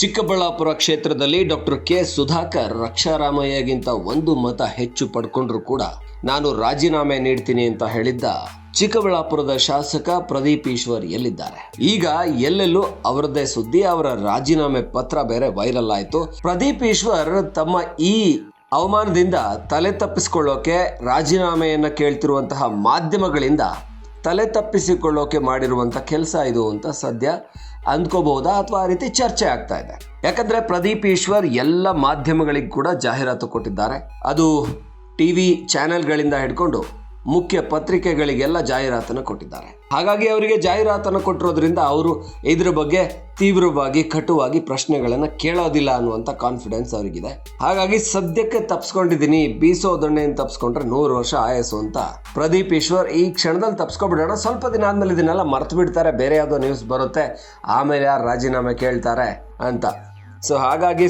ಚಿಕ್ಕಬಳ್ಳಾಪುರ ಕ್ಷೇತ್ರದಲ್ಲಿ doctor K Sudhakar ರಕ್ಷಾರಾಮಯ್ಯಗಿಂತ ಒಂದು ಮತ ಹೆಚ್ಚು ಪಡ್ಕೊಂಡ್ರು ಕೂಡ ನಾನು ರಾಜೀನಾಮೆ ನೀಡ್ತೀನಿ ಅಂತ ಹೇಳಿದ್ದ ಚಿಕ್ಕಬಳ್ಳಾಪುರದ ಶಾಸಕ ಪ್ರದೀಪ್ ಈಶ್ವರ್ ಎಲ್ಲಿದ್ದಾರೆ? ಈಗ ಎಲ್ಲೆಲ್ಲೂ ಅವರದ್ದೇ ಸುದ್ದಿ, ಅವರ ರಾಜೀನಾಮೆ ಪತ್ರ ಬೇರೆ ವೈರಲ್ ಆಯಿತು. ಪ್ರದೀಪ್ ಈಶ್ವರ್ ತಮ್ಮ ಈ ಅವಮಾನದಿಂದ ತಲೆ ತಪ್ಪಿಸ್ಕೊಳ್ಳೋಕೆ ರಾಜೀನಾಮೆಯನ್ನ ಕೇಳ್ತಿರುವಂತಹ ಮಾಧ್ಯಮಗಳಿಂದ ತಲೆ ತಪ್ಪಿಸಿಕೊಳ್ಳೋಕೆ ಮಾಡಿರುವಂಥ ಕೆಲಸ ಇದು ಅಂತ ಸದ್ಯ ಅಂದ್ಕೋಬಹುದಾ ಅಥವಾ ಆ ರೀತಿ ಚರ್ಚೆ ಆಗ್ತಾ ಇದೆ? ಯಾಕಂದ್ರೆ ಪ್ರದೀಪ್ ಈಶ್ವರ್ ಎಲ್ಲ ಮಾಧ್ಯಮಗಳಿಗೆ ಕೂಡ ಜಾಹೀರಾತು ಕೊಟ್ಟಿದ್ದಾರೆ. ಅದು ಟಿ ವಿ ಚಾನೆಲ್ಗಳಿಂದ ಹಿಡ್ಕೊಂಡು ಮುಖ್ಯ ಪತ್ರಿಕೆಗಳಿಗೆಲ್ಲ ಜಾಹೀರಾತನ್ನು ಕೊಟ್ಟಿದ್ದಾರೆ. ಹಾಗಾಗಿ ಅವರಿಗೆ ಜಾಹೀರಾತನ್ನು ಕೊಟ್ಟಿರೋದ್ರಿಂದ ಅವರು ಇದ್ರ ಬಗ್ಗೆ ತೀವ್ರವಾಗಿ, ಕಟುವಾಗಿ ಪ್ರಶ್ನೆಗಳನ್ನು ಕೇಳೋದಿಲ್ಲ ಅನ್ನುವಂಥ ಕಾನ್ಫಿಡೆನ್ಸ್ ಅವರಿಗಿದೆ. ಹಾಗಾಗಿ ಸದ್ಯಕ್ಕೆ ತಪ್ಸ್ಕೊಂಡಿದ್ದೀನಿ, ಬೀಸೋ ದೊಣ್ಣೆಯನ್ನು ತಪ್ಸ್ಕೊಂಡ್ರೆ ನೂರು ವರ್ಷ ಆಯಸ್ಸು ಅಂತ ಪ್ರದೀಪ್ ಈಶ್ವರ್ ಈ ಕ್ಷಣದಲ್ಲಿ ತಪ್ಸ್ಕೊಬಿಡೋಣ. ಸ್ವಲ್ಪ ದಿನ ಆದ್ಮೇಲೆ ಇದನ್ನೆಲ್ಲ ಮರ್ತು ಬಿಡ್ತಾರೆ ಬೇರೆ ಯಾವುದೋ ನ್ಯೂಸ್ ಬರುತ್ತೆ, ಆಮೇಲೆ ಯಾರು ರಾಜೀನಾಮೆ ಕೇಳ್ತಾರೆ ಅಂತ. ಸೊ ಹಾಗಾಗಿ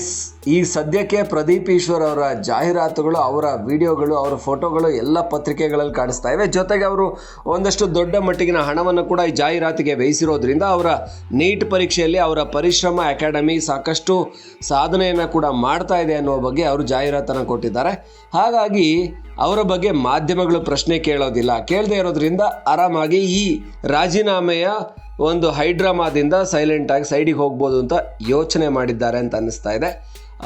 ಈ ಸದ್ಯಕ್ಕೆ ಪ್ರದೀಪ್ ಈಶ್ವರ್ ಅವರ ಜಾಹೀರಾತುಗಳು, ಅವರ ವಿಡಿಯೋಗಳು, ಅವರ ಫೋಟೋಗಳು ಎಲ್ಲ ಪತ್ರಿಕೆಗಳಲ್ಲಿ ಕಾಣಿಸ್ತಾ ಇವೆ. ಜೊತೆಗೆ ಅವರು ಒಂದಷ್ಟು ದೊಡ್ಡ ಮಟ್ಟಿಗಿನ ಹಣವನ್ನು ಕೂಡ ಈ ಜಾಹೀರಾತಿಗೆ ವ್ಯಯಿಸಿರೋದ್ರಿಂದ ಅವರ ನೀಟ್ ಪರೀಕ್ಷೆಯಲ್ಲಿ ಅವರ ಪರಿಶ್ರಮ ಅಕಾಡೆಮಿ ಸಾಕಷ್ಟು ಸಾಧನೆಯನ್ನು ಕೂಡ ಮಾಡ್ತಾ ಇದೆ ಅನ್ನುವ ಬಗ್ಗೆ ಅವರು ಜಾಹೀರಾತನ್ನು ಕೊಟ್ಟಿದ್ದಾರೆ. ಹಾಗಾಗಿ ಅವರ ಬಗ್ಗೆ ಮಾಧ್ಯಮಗಳು ಪ್ರಶ್ನೆ ಕೇಳೋದಿಲ್ಲ. ಕೇಳದೆ ಇರೋದ್ರಿಂದ ಆರಾಮಾಗಿ ಈ ರಾಜೀನಾಮೆಯ ಒಂದು ಹೈಡ್ರಾಮಾದಿಂದ ಸೈಲೆಂಟ್ ಆಗಿ ಸೈಡಿಗೆ ಹೋಗ್ಬೋದು ಅಂತ ಯೋಚನೆ ಮಾಡಿದ್ದಾರೆ ಅಂತ ಅನ್ನಿಸ್ತಾ ಇದೆ.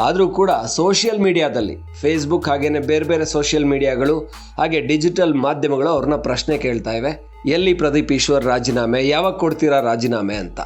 ಆದರೂ ಕೂಡ ಸೋಷಿಯಲ್ ಮೀಡಿಯಾದಲ್ಲಿ ಫೇಸ್ಬುಕ್ ಹಾಗೇನೆ ಬೇರೆ ಬೇರೆ ಸೋಷಿಯಲ್ ಮೀಡಿಯಾಗಳು ಹಾಗೆ ಡಿಜಿಟಲ್ ಮಾಧ್ಯಮಗಳು ಅವ್ರನ್ನ ಪ್ರಶ್ನೆ ಕೇಳ್ತಾ ಇವೆ. ಎಲ್ಲಿ ಪ್ರದೀಪ್ ಈಶ್ವರ್ ರಾಜೀನಾಮೆ, ಯಾವಾಗ ಕೊಡ್ತೀರಾ ರಾಜೀನಾಮೆ ಅಂತ.